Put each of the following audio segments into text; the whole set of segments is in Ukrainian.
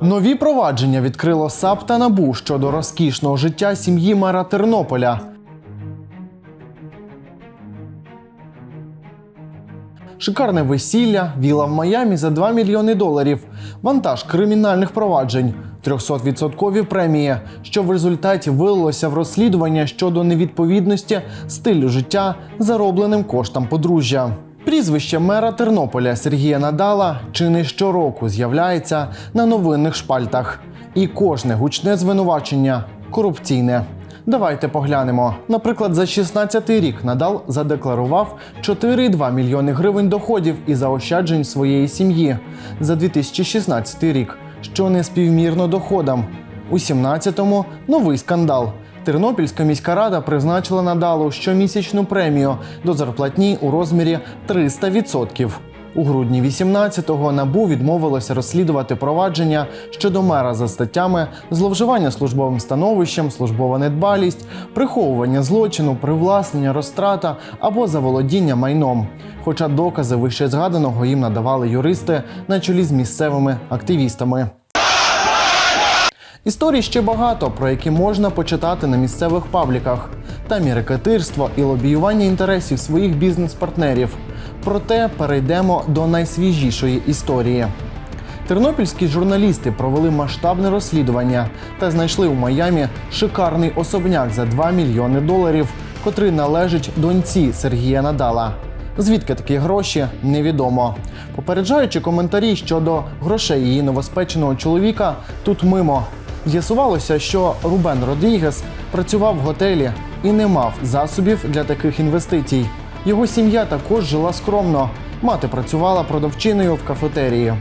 Нові провадження відкрило САП та НАБУ щодо розкішного життя сім'ї мера Тернополя. Шикарне весілля, віла в Майамі за 2 мільйони доларів, вантаж кримінальних проваджень, 300% премії, що в результаті вилилося в розслідування щодо невідповідності стилю життя заробленим коштам подружжя. Прізвище мера Тернополя Сергія Надала чи не щороку з'являється на новинних шпальтах. І кожне гучне звинувачення корупційне. Давайте поглянемо. Наприклад, за 16-й рік Надал задекларував 4,2 мільйони гривень доходів і заощаджень своєї сім'ї за 2016 рік, що не співмірно доходам. У 17-му новий скандал. Тернопільська міська рада призначила Надалу щомісячну премію до зарплатні у розмірі 300%. У грудні 18-го набу відмовилося розслідувати провадження щодо мера за статтями зловживання службовим становищем, службова недбалість, приховування злочину, привласнення, розтрата або заволодіння майном. Хоча докази вище згаданого їм надавали юристи на чолі з місцевими активістами. Історій ще багато, про які можна почитати на місцевих пабліках. Там і рекетирство, і лобіювання інтересів своїх бізнес-партнерів. Проте перейдемо до найсвіжішої історії. Тернопільські журналісти провели масштабне розслідування та знайшли у Майамі шикарний особняк за 2 мільйони доларів, котрий належить доньці Сергія Надала. Звідки такі гроші невідомо. Попереджаючи коментарі щодо грошей її новоспеченого чоловіка, тут мимо. З'ясувалося, що Рубен Родрігес працював в готелі і не мав засобів для таких інвестицій. Його сім'я також жила скромно. Мати працювала продавчиною в кафетерії.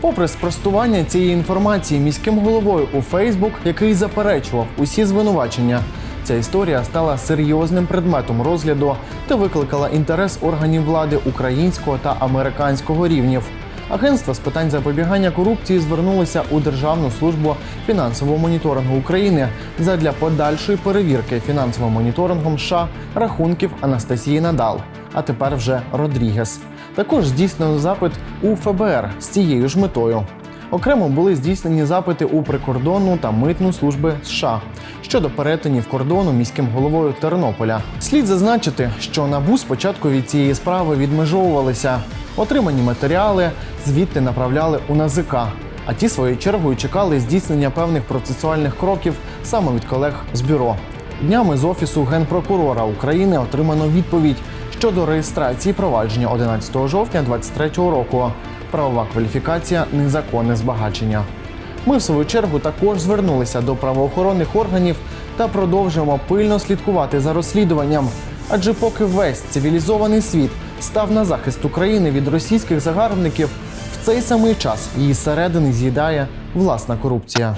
Попри спростування цієї інформації міським головою у Фейсбук, який заперечував усі звинувачення, ця історія стала серйозним предметом розгляду та викликала інтерес органів влади українського та американського рівнів. Агентство з питань запобігання корупції звернулося у Державну службу фінансового моніторингу України задля подальшої перевірки фінансовим моніторингом США рахунків Анастасії Надал, а тепер вже Родрігес. Також здійснено запит у ФБР з цією ж метою. Окремо були здійснені запити у прикордонну та митну служби США щодо перетинів кордону міським головою Тернополя. Слід зазначити, що набу спочатку від цієї справи відмежовувалися. Отримані матеріали звідти направляли у НАЗК, а ті своєю чергою чекали здійснення певних процесуальних кроків саме від колег з бюро. Днями з офісу генпрокурора України отримано відповідь щодо реєстрації провадження 11 жовтня 2023 року. Правова кваліфікація незаконне збагачення. Ми, в свою чергу, також звернулися до правоохоронних органів та продовжуємо пильно слідкувати за розслідуванням. Адже поки весь цивілізований світ став на захист України від російських загарбників, в цей самий час її зсередини з'їдає власна корупція.